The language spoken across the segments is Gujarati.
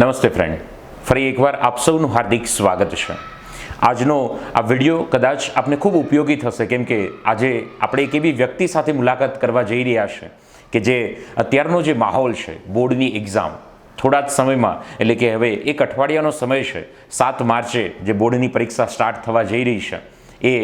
નમસ્તે ફ્રેન્ડ ફરી એકવાર આપ સૌનું હાર્દિક સ્વાગત છે. આજનો આ વીડિયો કદાચ આપને ખૂબ ઉપયોગી થશે, કેમ કે આજે આપણે એક એવી વ્યક્તિ સાથે મુલાકાત કરવા જઈ રહ્યા છે કે જે અત્યારનો જે માહોલ છે, બોર્ડની એક્ઝામ થોડા જ સમયમાં, એટલે કે હવે એક અઠવાડિયાનો સમય છે, સાત માર્ચે જે બોર્ડની પરીક્ષા સ્ટાર્ટ થવા જઈ રહી છે, એ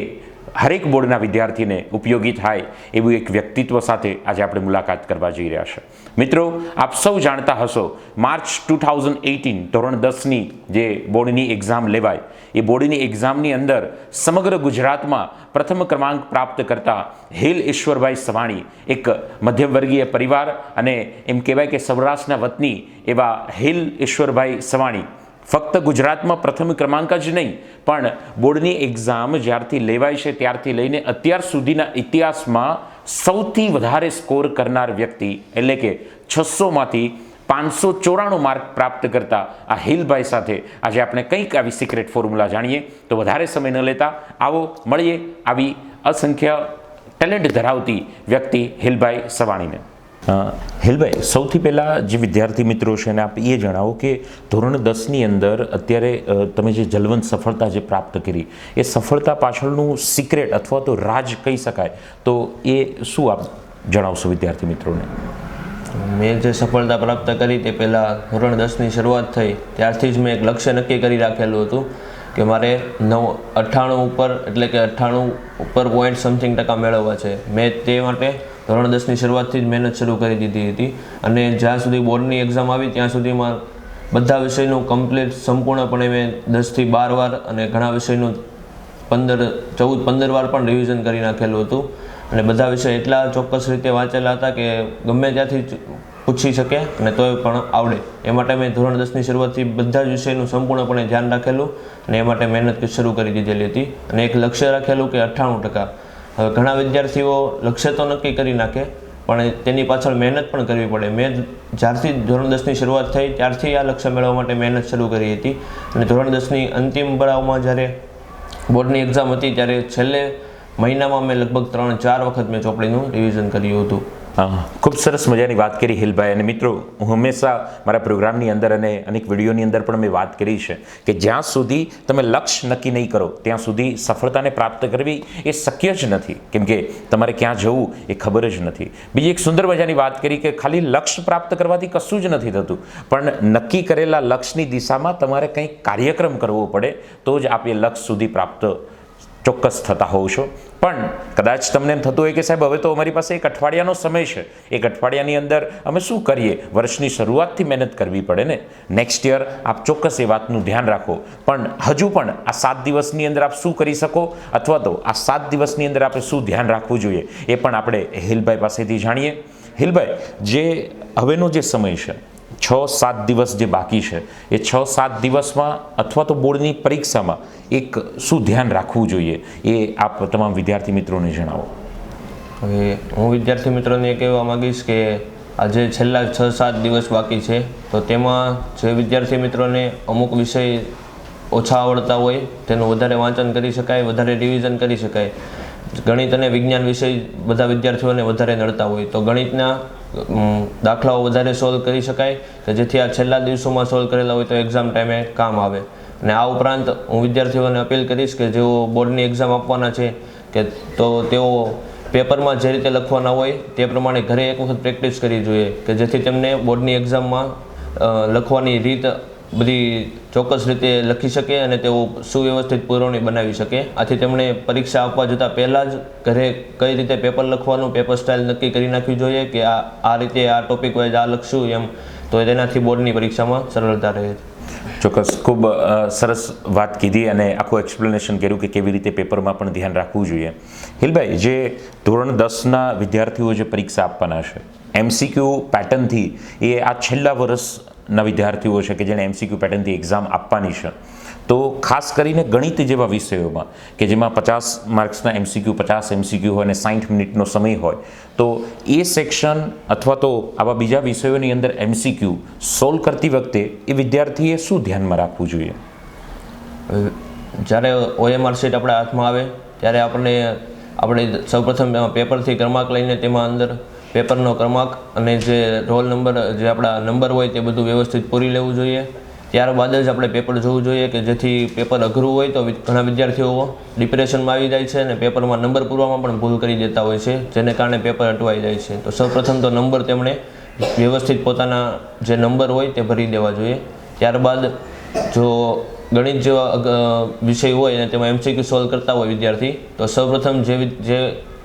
હરેક બોર્ડના વિદ્યાર્થીને ઉપયોગી થાય એવું એક વ્યક્તિત્વ સાથે આજે આપણે મુલાકાત કરવા જઈ રહ્યા છે. મિત્રો, આપ સૌ જાણતા હશો, માર્ચ ટુ થાઉઝન્ડ એઇટીન ધોરણ દસની જે બોર્ડની એક્ઝામ લેવાય, એ બોર્ડની એક્ઝામની અંદર સમગ્ર ગુજરાતમાં પ્રથમ ક્રમાંક પ્રાપ્ત કરતા હિલ ઈશ્વરભાઈ સવાણી, એક મધ્યમવર્ગીય પરિવાર અને એમ કહેવાય કે સૌરાષ્ટ્રના વતની એવા હિલ ઈશ્વરભાઈ સવાણી ફક્ત ગુજરાતમાં પ્રથમ ક્રમાંક જ નહીં, પણ બોર્ડની એક્ઝામ જ્યારથી લેવાય છે ત્યારથી લઈને અત્યાર સુધીના ઇતિહાસમાં સૌથી વધારે સ્કોર કરનાર વ્યક્તિ, એટલે કે છસોમાંથી પાંચસો ચોરાણું માર્ક પ્રાપ્ત કરતા આ હિલભાઈ સાથે આજે આપણે કંઈક આવી સિક્રેટ ફોર્મ્યુલા જાણીએ. તો વધારે સમય ન લેતા આવો મળીએ આવી અસંખ્ય ટેલેન્ટ ધરાવતી વ્યક્તિ હિલભાઈ સવાણીને. હિલભાઈ, સૌથી પહેલાં જે વિદ્યાર્થી મિત્રો છે એને આપ એ જણાવો કે ધોરણ દસની અંદર અત્યારે તમે જે જલવંત સફળતા જે પ્રાપ્ત કરી, એ સફળતા પાછળનું સિક્રેટ અથવા તો રાજ કહી શકાય. તો એ શું આપ જણાવશો વિદ્યાર્થી મિત્રોને? મેં જે સફળતા પ્રાપ્ત કરી તે પહેલાં ધોરણ દસની શરૂઆત થઈ, ત્યારથી જ મેં એક લક્ષ્ય નક્કી કરી રાખેલું હતું કે મારે નવ, અઠ્ઠાણું ઉપર, એટલે કે અઠ્ઠાણું ઉપર પોઈન્ટ સમથિંગ ટકા મેળવવા છે. મેં તે માટે ધોરણ દસની શરૂઆતથી જ મહેનત શરૂ કરી દીધી હતી. અને જ્યાં સુધી બોર્ડની એક્ઝામ આવી, ત્યાં સુધીમાં બધા વિષયનું કમ્પ્લીટ સંપૂર્ણપણે મેં દસથી બાર વાર અને ઘણા વિષયનું પંદર, ચૌદ, પંદર વાર પણ રિવિઝન કરી નાખેલું હતું. અને બધા વિષય એટલા ચોક્કસ રીતે વાંચેલા હતા કે ગમે ત્યાંથી પૂછી શકે અને તોય પણ આવડે. એ માટે મેં ધોરણ દસની શરૂઆતથી બધા જ વિષયનું સંપૂર્ણપણે ધ્યાન રાખેલું અને એ માટે મહેનત શરૂ કરી દીધેલી હતી. અને એક લક્ષ્ય રાખેલું કે અઠ્ઠાણું ટકા. ઘણા વિદ્યાર્થીઓ લક્ષ્ય તો નક્કી કરી નાખે, પણ તેની પાછળ મહેનત પણ કરવી પડે. મેં જ્યારથી ધોરણ દસની શરૂઆત થઈ, ત્યારથી આ લક્ષ્ય મેળવવા માટે મહેનત શરૂ કરી હતી. અને ધોરણ દસની અંતિમ પડાવમાં જ્યારે બોર્ડની એક્ઝામ હતી, ત્યારે છેલ્લે મહિનામાં મેં લગભગ ત્રણ ચાર વખત મેં ચોપડીનું રિવિઝન કર્યું હતું. ખૂબ સરસ મજાની વાત કરી હિલભાઈ. અને મિત્રો, હું હંમેશા મારા પ્રોગ્રામની અંદર અને અનેક વિડીયોની અંદર પણ મેં વાત કરી છે કે જ્યાં સુધી તમે લક્ષ્ય નક્કી નહીં કરો, ત્યાં સુધી સફળતાને પ્રાપ્ત કરવી એ શક્ય જ નથી. કેમ કે તમારે ક્યાં જવું એ ખબર જ નથી. બીજી એક સુંદર મજાની વાત કરી કે ખાલી લક્ષ્ય પ્રાપ્ત કરવાથી કશું જ નથી થતું. પણ નક્કી કરેલા લક્ષ્યની દિશામાં તમારે કંઈક કાર્યક્રમ કરવો પડે, તો જ આપ એ લક્ષ્ય સુધી પ્રાપ્ત ચોક્કસ થતા હોવ છો. પણ કદાચ તમને એમ થતું હોય કે સાહેબ, હવે તો અમારી પાસે એક અઠવાડિયાનો સમય છે. એક અઠવાડિયાની અંદર અમે શું કરીએ? વર્ષની શરૂઆતથી મહેનત કરવી પડે ને. નેક્સ્ટ યર આપ ચોક્કસ એ વાતનું ધ્યાન રાખો. પણ હજુ પણ આ સાત દિવસની અંદર આપ શું કરી શકો? અથવા તો આ સાત દિવસની અંદર આપણે શું ધ્યાન રાખવું જોઈએ? એ પણ આપણે હિલભાઈ પાસેથી જાણીએ. હિલભાઈ, જે હવેનો જે સમય છે છ સાત દિવસ જે બાકી છે, એ છ સાત દિવસમાં અથવા તો બોર્ડની પરીક્ષામાં એક શું ધ્યાન રાખવું જોઈએ એ આપ તમામ વિદ્યાર્થી મિત્રોને જણાવો. હવે હું વિદ્યાર્થી મિત્રોને એ કહેવા માગીશ કે આજે છેલ્લા છ સાત દિવસ બાકી છે, તો તેમાં જે વિદ્યાર્થી મિત્રોને અમુક વિષય ઓછા આવડતા હોય તેનું વધારે વાંચન કરી શકાય, વધારે રિવિઝન કરી શકાય. ગણિત અને વિજ્ઞાન વિષય બધા વિદ્યાર્થીઓને વધારે નડતા હોય, તો ગણિતના દાખલાઓ વધારે સોલ્વ કરી શકાય કે જેથી આ છેલ્લા દિવસોમાં સોલ્વ કરેલા હોય તો એક્ઝામ ટાઈમે કામ આવે. અને આ ઉપરાંત હું વિદ્યાર્થીઓને અપીલ કરીશ કે જેઓ બોર્ડની એક્ઝામ આપવાના છે કે તો તેઓ પેપરમાં જે રીતે લખવાના હોય તે પ્રમાણે ઘરે એક વખત પ્રેક્ટિસ કરવી જોઈએ કે જેથી તેમને બોર્ડની એક્ઝામમાં લખવાની રીત બધી ચોક્કસ રીતે લખી શકે અને તેઓ સુવ્યવસ્થિત પુરવણી બનાવી શકે. આથી તેમણે પરીક્ષા આપવા જતાં પહેલાં જ ઘરે કઈ રીતે પેપર લખવાનું, પેપર સ્ટાઇલ નક્કી કરી નાખવી જોઈએ કે આ આ રીતે આ ટોપિક વાઇઝ આ લખશું એમ. તો તેનાથી બોર્ડની પરીક્ષામાં સરળતા રહે. ચોક્કસ. ખૂબ સરસ વાત કીધી અને આખું એક્સપ્લેનેશન કર્યું કે કેવી રીતે પેપરમાં પણ ધ્યાન રાખવું જોઈએ. હિલભાઈ, જે ધોરણ દસના વિદ્યાર્થીઓ જે પરીક્ષા આપવાના છે, એમસીક્યુ પેટર્નથી એ આ છેલ્લા વર્ષના વિદ્યાર્થીઓ છે કે જેણે એમસીક્યુ પેટર્નથી એક્ઝામ આપવાની છે. તો ખાસ કરીને ગણિત જેવા વિષયોમાં કે જેમાં પચાસ માર્ક્સના એમસીક્યુ પચાસ એમસીક્યુ હોય અને સાઠ મિનિટનો સમય હોય, તો એ સેક્શન અથવા તો આવા બીજા વિષયોની અંદર એમસીક્યુ સોલ્વ કરતી વખતે એ વિદ્યાર્થીએ શું ધ્યાનમાં રાખવું જોઈએ? જ્યારે ઓએમઆર શીટ આપણા હાથમાં આવે, ત્યારે આપણને, આપણે સૌપ્રથમ પેપરથી ક્રમાંક લઈને તેમાં અંદર પેપરનો ક્રમાંક અને જે રોલ નંબર, જે આપણા નંબર હોય તે બધું વ્યવસ્થિત પૂરી લેવું જોઈએ. ત્યારબાદ જ આપણે પેપર જોવું જોઈએ કે જેથી પેપર અઘરું હોય તો ઘણા વિદ્યાર્થીઓ ડિપ્રેશનમાં આવી જાય છે અને પેપરમાં નંબર પૂરવામાં પણ ભૂલ કરી દેતા હોય છે, જેને કારણે પેપર અટવાઈ જાય છે. તો સૌપ્રથમ તો નંબર તેમણે વ્યવસ્થિત પોતાના જે નંબર હોય તે ભરી દેવા જોઈએ. ત્યારબાદ જો ગણિત જેવા વિષય હોય અને તેમાં એમસીક્યુ સોલ્વ કરતા હોય વિદ્યાર્થી, તો સૌપ્રથમ જે જે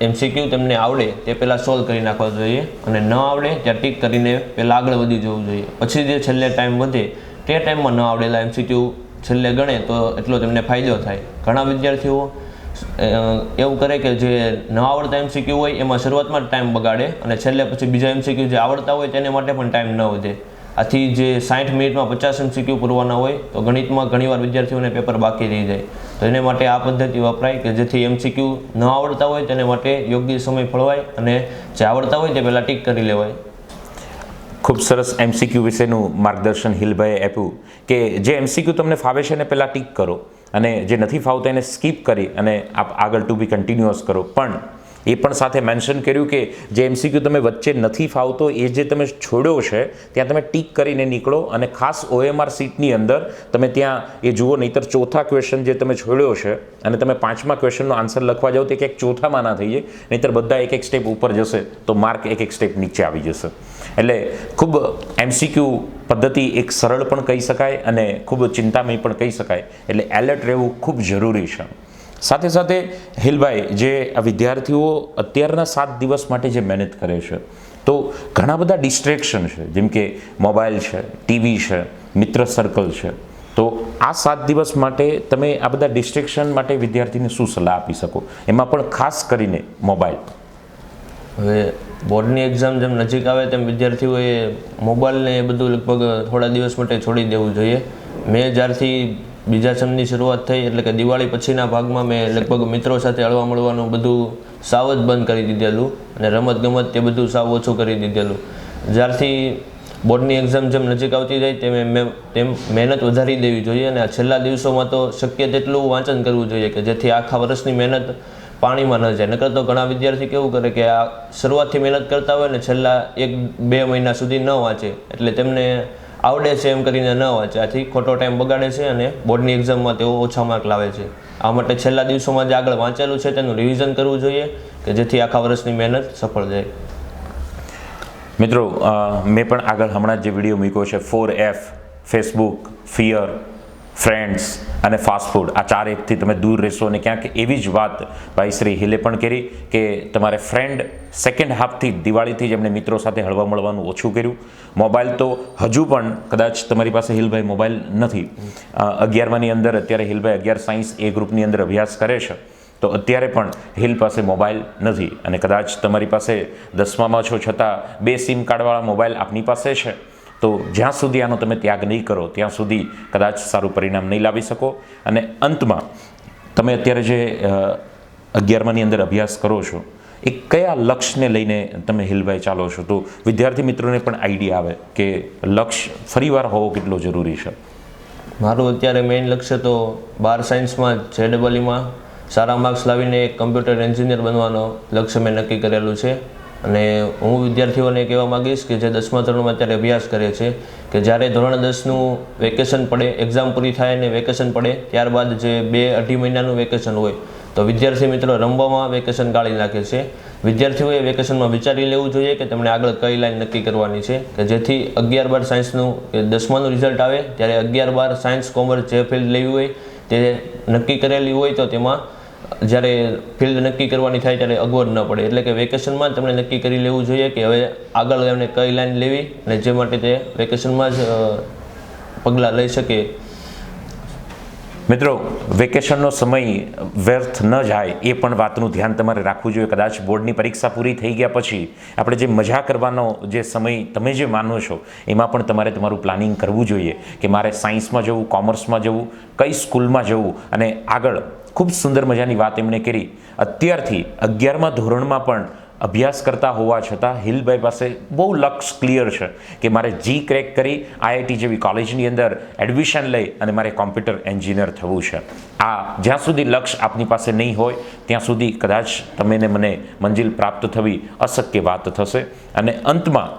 એમસીક્યુ તેમને આવડે તે પહેલાં સોલ્વ કરી નાખવા જોઈએ અને ન આવડે ત્યાં ટીક કરીને પહેલાં આગળ વધી જવું જોઈએ. પછી જે છેલ્લે ટાઈમ વધે તે ટાઈમમાં ન આવડેલા એમસીક્યુ છેલ્લે ગણે તો એટલો તેમને ફાયદો થાય. ઘણા વિદ્યાર્થીઓ એવું કરે કે જે ન આવડતા એમસીક્યુ હોય એમાં શરૂઆતમાં ટાઈમ બગાડે અને છેલ્લે પછી બીજા એમસીક્યુ જે આવડતા હોય તેને માટે પણ ટાઈમ ન વધે. આથી જે સાઠ મિનિટમાં પચાસ એમસીક્યુ પૂરવાના હોય તો ગણિતમાં ઘણીવાર વિદ્યાર્થીઓને પેપર બાકી રહી જાય. તો એને માટે આ પદ્ધતિ વપરાય કે જેથી એમસીક્યુ ન આવડતા હોય તેને માટે યોગ્ય સમય ફળવાય અને જે આવડતા હોય તે પહેલાં ટીક કરી લેવાય. ખૂબ સરસ એમસીક્યુ વિશેનું માર્ગદર્શન હિલભાઈએ આપ્યું કે જે એમસીક્યુ તમને ફાવે છે એને પહેલાં ટીક કરો અને જે નથી ફાવતા એને સ્કીપ કરી અને આપ આગળ ટુ બી કન્ટિન્યુઅસ કરો. પણ એ પણ સાથે મેન્શન કર્યું કે જે એમસીક્યુ તમે વચ્ચે નથી ફાવતો, એ જે તમે છોડ્યો છે, ત્યાં તમે ટીક કરીને નીકળો અને ખાસ ઓએમઆર સીટની અંદર તમે ત્યાં, એ જુઓ, નહીતર ચોથા ક્વેશ્ચન જે તમે છોડ્યો છે અને તમે પાંચમા ક્વેશ્ચનનો આન્સર લખવા જાઓ તો એક ચોથામાં ના થઈ જાય, નહીતર બધા એક એક સ્ટેપ ઉપર જશે તો માર્ક એક એક સ્ટેપ નીચે આવી જશે. એટલે ખૂબ એમસીક્યુ પદ્ધતિ એક સરળ પણ કહી શકાય અને ખૂબ ચિંતામય પણ કહી શકાય. એટલે એલર્ટ રહેવું ખૂબ જરૂરી છે. સાથે સાથે હિલભાઈ, જે આ વિદ્યાર્થીઓ અત્યારના સાત દિવસ માટે જે મહેનત કરે છે, તો ઘણા બધા ડિસ્ટ્રેક્શન છે, જેમ કે મોબાઈલ છે ટીવી છે, મિત્ર સર્કલ છે. તો આ સાત દિવસ માટે તમે આ બધા ડિસ્ટ્રેક્શન માટે વિદ્યાર્થીને શું સલાહ આપી શકો? એમાં પણ ખાસ કરીને મોબાઈલ હવે બોર્ડની એક્ઝામ જેમ નજીક આવે તેમ વિદ્યાર્થીઓએ મોબાઈલને એ બધું લગભગ થોડા દિવસ માટે છોડી દેવું જોઈએ. મેં જ્યારથી બીજા સમની શરૂઆત થઈ એટલે કે દિવાળી પછીના ભાગમાં મેં લગભગ મિત્રો સાથે હળવા મળવાનું બધું સાવ જ બંધ કરી દીધેલું અને રમત ગમત તે બધું સાવ ઓછું કરી દીધેલું. જ્યારથી બોર્ડની એક્ઝામ જેમ નજીક આવતી જાય તેમ મેં તેમ મહેનત વધારી દેવી જોઈએ અને છેલ્લા દિવસોમાં તો શક્ય તેટલું વાંચન કરવું જોઈએ કે જેથી આખા વર્ષની મહેનત પાણીમાં ન જાય. નકર તો ઘણા વિદ્યાર્થી કેવું કરે કે આ શરૂઆતથી મહેનત કરતા હોય ને છેલ્લા એક બે મહિના સુધી ન વાંચે. એટલે તેમને આવડે છે એમ કરીને ન વાંચે આથી ખોટો ટાઈમ બગાડે છે અને બોર્ડની એક્ઝામમાં તેઓ ઓછા માર્ક લાવે છે. આ માટે છેલ્લા દિવસોમાં જે આગળ વાંચેલું છે તેનું રિવિઝન કરવું જોઈએ કે જેથી આખા વર્ષની મહેનત સફળ જાય. મિત્રો મેં પણ આગળ હમણાં જે વીડિયો મૂક્યો છે four F Facebook fear friends અને ફાસ્ટફૂડ આ ચાર એકથી તમે દૂર રહેશો અને ક્યાંક એવી જ વાત ભાઈ શ્રી હિલે પણ કરી કે તમારે ફ્રેન્ડ સેકન્ડ હાફથી દિવાળીથી જ એમને મિત્રો સાથે હળવા મળવાનું ઓછું કર્યું. મોબાઈલ તો હજુ પણ કદાચ તમારી પાસે હિલભાઈ મોબાઈલ નથી. અગિયારમાની અંદર અત્યારે હિલભાઈ અગિયાર સાયન્સ એ ગ્રુપની અંદર અભ્યાસ કરે છે. તો અત્યારે પણ હિલ પાસે મોબાઈલ નથી. અને કદાચ તમારી પાસે દસમામાં છો છતાં બે સિમ કાર્ડવાળા મોબાઈલ આપની પાસે છે. તો જ્યાં સુધી આનો તમે ત્યાગ નહીં કરો, ત્યાં સુધી કદાચ સારું પરિણામ નહીં લાવી શકો. અને અંતમાં, તમે અત્યારે જે અગિયારમાની અંદર અભ્યાસ કરો છો, એ કયા લક્ષ્યને લઈને તમે હિલભાઈ ચાલો છો? તો વિદ્યાર્થી મિત્રોને પણ આઈડિયા આવે કે લક્ષ્ય ફરીવાર હોવો કેટલો જરૂરી છે? મારું અત્યારે મેઇન લક્ષ્ય તો બાર સાયન્સમાં જે ડબલઈમાં સારા માર્ક્સ લાવીને એક કમ્પ્યુટર એન્જિનિયર બનવાનો લક્ષ્ય મેં નક્કી કરેલું છે. અને હું વિદ્યાર્થીઓને કહેવા માગીશ કે જે દસમા ધોરણમાં અત્યારે અભ્યાસ કરે છે, કે જ્યારે ધોરણ દસનું વેકેશન પડે એક્ઝામ પૂરી થાય અને વેકેશન પડે, ત્યારબાદ જે બે અઢી મહિનાનું વેકેશન હોય, તો વિદ્યાર્થી મિત્રો રમવામાં વેકેશન ગાળી નાખે છે. વિદ્યાર્થીઓએ વેકેશનમાં વિચારી લેવું જોઈએ કે તેમણે આગળ કઈ લાઈન નક્કી કરવાની છે, કે જેથી અગિયાર બાર સાયન્સનું, કે દસમાનું રિઝલ્ટ આવે, ત્યારે અગિયાર બાર સાયન્સ, કોમર્સ જે ફિલ્ડ લેવી હોય, તે નક્કી કરેલી હોય, તો તેમાં જ્યારે ફિલ્ડ નક્કી કરવાની થાય ત્યારે અગવડ ન પડે. એટલે કે વેકેશનમાં જ તેમણે નક્કી કરી લેવું જોઈએ કે હવે આગળ એમને કઈ લાઈન લેવી અને જે માટે તે વેકેશનમાં જ પગલાં લઈ શકે. મિત્રો, વેકેશનનો સમય વ્યર્થ ન જાય એ પણ વાતનું ધ્યાન તમારે રાખવું જોઈએ. કદાચ બોર્ડની પરીક્ષા પૂરી થઈ ગયા પછી આપણે જે મજા કરવાનો જે સમય તમે જે માનો છો, એમાં પણ તમારે તમારું પ્લાનિંગ કરવું જોઈએ કે મારે સાયન્સમાં જવું, કોમર્સમાં જવું, કઈ સ્કૂલમાં જવું અને આગળ ખૂબ સુંદર મજાની વાત એમણે કરી. અત્યારથી અગિયારમા ધોરણમાં પણ અભ્યાસ કરતા હોવા છતાં હિલભાઈ પાસે બહુ લક્ષ્ય ક્લિયર છે કે મારે જી ક્રેક કરી, આઈઆઈટી જેવી કોલેજની અંદર એડમિશન લઈ અને મારે કોમ્પ્યુટર એન્જિનિયર થવું છે. આ જ્યાં સુધી લક્ષ્ય આપની પાસે નહીં હોય, ત્યાં સુધી કદાચ તમે ને મને મંજિલ પ્રાપ્ત થવી અશક્ય વાત થશે. અને અંતમાં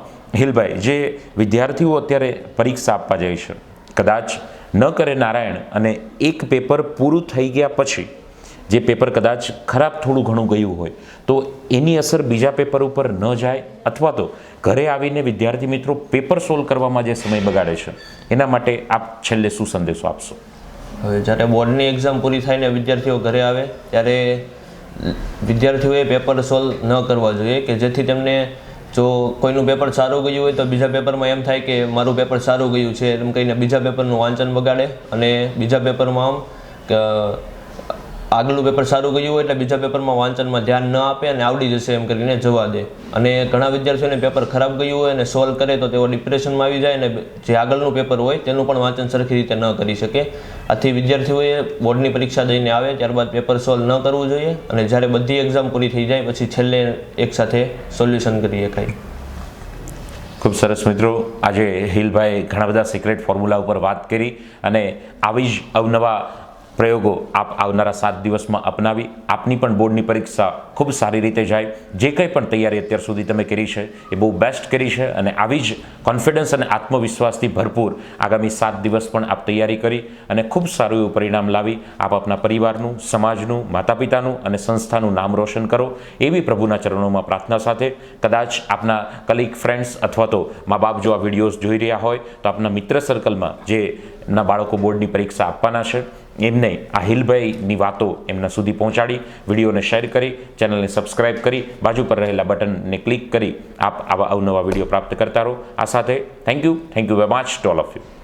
હિલભાઈ જે વિદ્યાર્થીઓ અત્યારે પરીક્ષા આપવા જાય છે, કદાચ ન કરે નારાયણ અને એક પેપર પૂરું થઈ ગયા પછી, જે પેપર કદાચ ખરાબ થોડું ઘણું ગયું હોય, તો એની અસર બીજા પેપર ઉપર ન જાય અથવા તો ઘરે આવીને વિદ્યાર્થી મિત્રો પેપર સોલ્વ કરવામાં જે સમય બગાડે છે, એના માટે આપ છેલ્લે શું સંદેશો આપશો? હવે જ્યારે બોર્ડની એક્ઝામ પૂરી થઈને વિદ્યાર્થીઓ ઘરે આવે, ત્યારે વિદ્યાર્થીઓએ પેપર સોલ્વ ન કરવા જોઈએ કે જેથી તેમને જો કોઈનું પેપર સારું ગયું હોય તો બીજા પેપરમાં એમ થાય કે મારું પેપર સારું ગયું છે, એમ કહીને બીજા પેપરનું વાંચન બગાડે અને બીજા પેપરમાં આમ આગલું પેપર સારું ગયું હોય એટલે બીજા પેપરમાં વાંચનમાં ધ્યાન ન આપે અને આવડી જશે એમ કરીને જવા દે. અને ઘણા વિદ્યાર્થીઓને પેપર ખરાબ ગયું હોય અને સોલ્વ કરે તો તેઓ ડિપ્રેશનમાં આવી જાય અને જે આગળનું પેપર હોય તેનું પણ વાંચન સરખી રીતે ન કરી શકે. આથી વિદ્યાર્થીઓએ બોર્ડની પરીક્ષા દઈને આવે, ત્યારબાદ પેપર સોલ્વ ન કરવું જોઈએ અને જ્યારે બધી એક્ઝામ પૂરી થઈ જાય પછી છેલ્લે એકસાથે સોલ્યુશન કરી શકાય ખૂબ સરસ મિત્રો, આજે હિલભાઈ ઘણા બધા સિક્રેટ ફોર્મ્યુલા ઉપર વાત કરી અને આવી જ અવનવા પ્રયોગો આપ આવનારા સાત દિવસમાં અપનાવી, આપની પણ બોર્ડની પરીક્ષા ખૂબ સારી રીતે જાય. જે કંઈ પણ તૈયારી અત્યાર સુધી તમે કરી છે, એ બહુ બેસ્ટ કરી છે અને આવી જ કોન્ફિડન્સ અને આત્મવિશ્વાસથી ભરપૂર આગામી સાત દિવસ પણ આપ તૈયારી કરી અને ખૂબ સારું એવું પરિણામ લાવી. આપ આપના પરિવારનું, સમાજનું માતા પિતાનું અને સંસ્થાનું નામ રોશન કરો. એવી પ્રભુના ચરણોમાં પ્રાર્થના સાથે કદાચ આપના કલીગ ફ્રેન્ડ્સ અથવા તો મા બાપ જો આ વિડીયોઝ જોઈ રહ્યા હોય, તો આપના મિત્ર સર્કલમાં જે ના બાળકો બોર્ડની પરીક્ષા આપવાના છે એમને હિલભાઈની વાતો એમના સુધી પહોંચાડી, વિડીયોને શેર કરી, ચેનલને સબસ્ક્રાઇબ કરી, બાજુ પર રહેલા બટનને ક્લિક કરી આપ આવા અવનવા વીડિયો પ્રાપ્ત કરતા રહો. આ સાથે thank you thank you very much to all of you